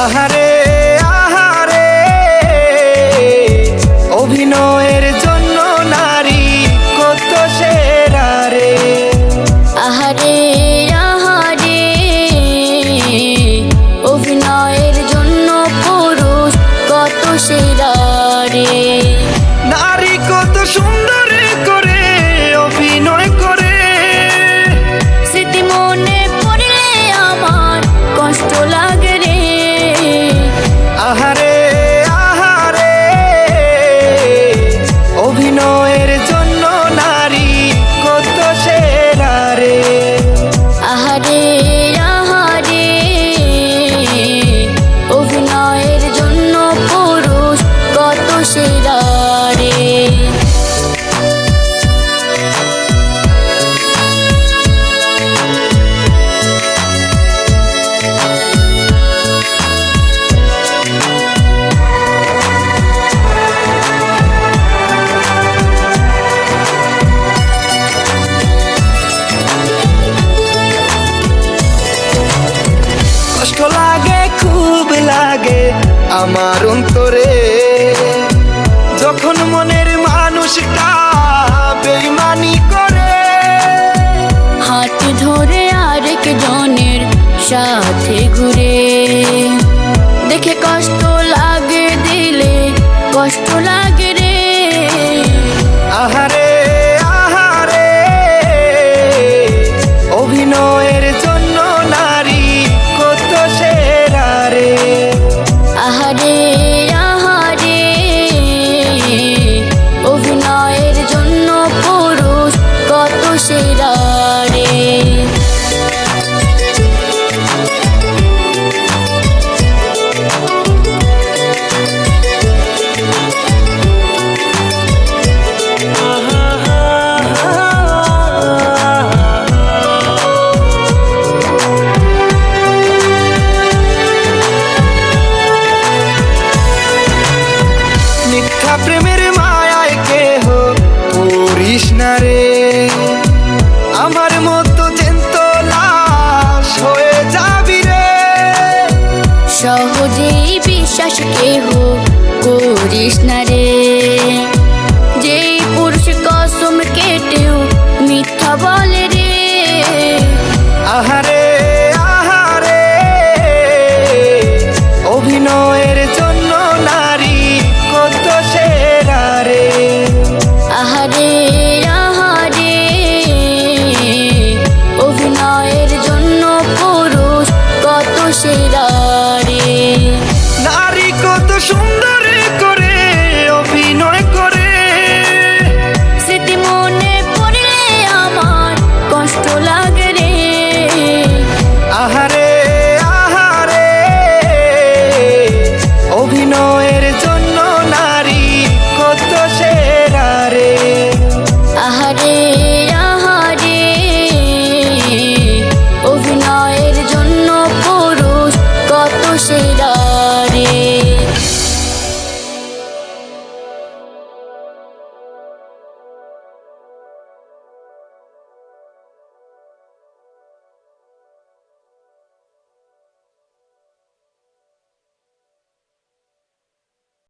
আহারে আহারে, অভিনয়ের জন্য নারী কত সেরা রে। আহারে আহারে, অভিনয়ের জন্য পুরুষ কত সেরা Bye. আমার অন্তরে। যখন মনের মানুষটা বেইমানি করে। হাত ধরে আরেক জনের সাথে ঘুরে। দেখে কষ্ট লাগে দিলে কষ্ট লাগে রে। আহারে আহারে অভিনয়ের কিনারে আমার মতো চেন্ত লাশ হয়ে যাবি রে। সহজেই বিশ্বাস কেহ করিস না রে। যে পুরুষ কসম কেটেও মিথ্যা বল এত সুন্দর